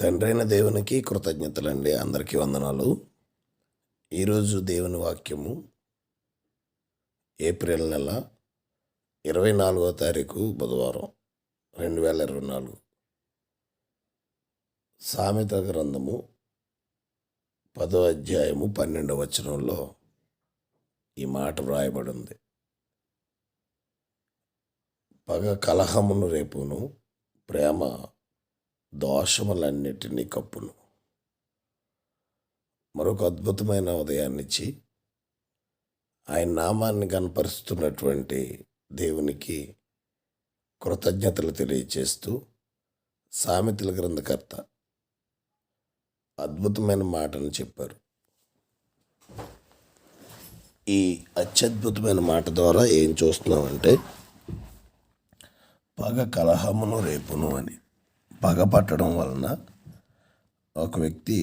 తండ్రైన దేవునికి కృతజ్ఞతలండి. అందరికీ వందనాలు. ఈరోజు దేవుని వాక్యము ఏప్రిల్ నెల ఇరవై నాలుగో తారీఖు బుధవారం రెండు వేల ఇరవై నాలుగు. సామెత గ్రంథము పదో అధ్యాయము పన్నెండవ వచనంలో ఈ మాట వ్రాయబడి ఉంది పగ కలహమును రేపును ప్రేమ దోషములన్నిటినీ కప్పును. మరొక అద్భుతమైన ఉదయాన్నిచ్చి ఆయన నామాన్ని కనపరుస్తున్నటువంటి దేవునికి కృతజ్ఞతలు తెలియచేస్తూ సామెతల గ్రంథకర్త అద్భుతమైన మాటను చెప్పారు. ఈ అత్యద్భుతమైన మాట ద్వారా ఏం చూస్తున్నామంటే పగ కలహమును రేపును అని. పగ పట్టడం వలన ఒక వ్యక్తి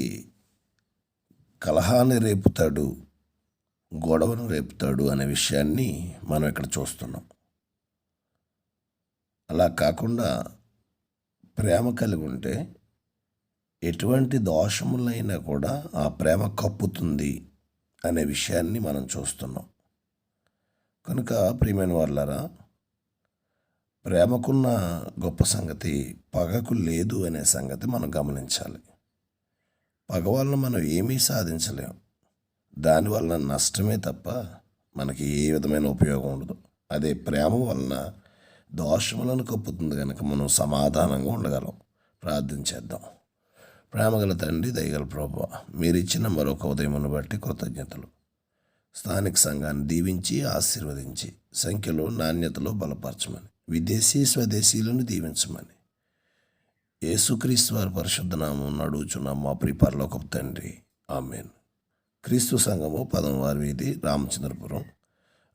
కలహాన్ని రేపుతాడు గొడవను రేపుతాడు అనే విషయాన్ని మనం ఇక్కడ చూస్తున్నాం. అలా కాకుండా ప్రేమ కలిగి ఉంటే ఎటువంటి దోషములైనా కూడా ఆ ప్రేమ కప్పుతుంది అనే విషయాన్ని మనం చూస్తున్నాం. కనుక ప్రియమైన వాళ్ళారా ప్రేమకున్న గొప్ప సంగతి పగకు లేదు అనే సంగతి మనం గమనించాలి. పగ వలన మనం ఏమీ సాధించలేం. దానివల్ల నష్టమే తప్ప మనకి ఏ విధమైన ఉపయోగం ఉండదు. అదే ప్రేమ వలన దోషములను కప్పుతుంది కనుక మనం సమాధానంగా ఉండగలం. ప్రార్థించేద్దాం ప్రేమగల తండ్రి దయగల ప్రభు మీరిచ్చిన మరొక ఉదయమును బట్టి కృతజ్ఞతలు. స్థానిక సంఘాన్ని దీవించి ఆశీర్వదించి సంఖ్యలో నాణ్యతలో బలపరచమని. విదేశీ స్వదేశీలను దీవించమని. యేసుక్రీస్తు వారి పరిశుద్ధనామం నామం అడుగుచున్నాం మా ప్రిపరలోకపు తండ్రి. ఆమెన్. క్రీస్తు సంఘము పదమవారి వీధి రామచంద్రపురం.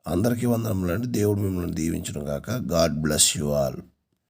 అందరికీ వందనములండి. దేవుడు మిమ్మల్ని దీవించును గాక. God bless you all.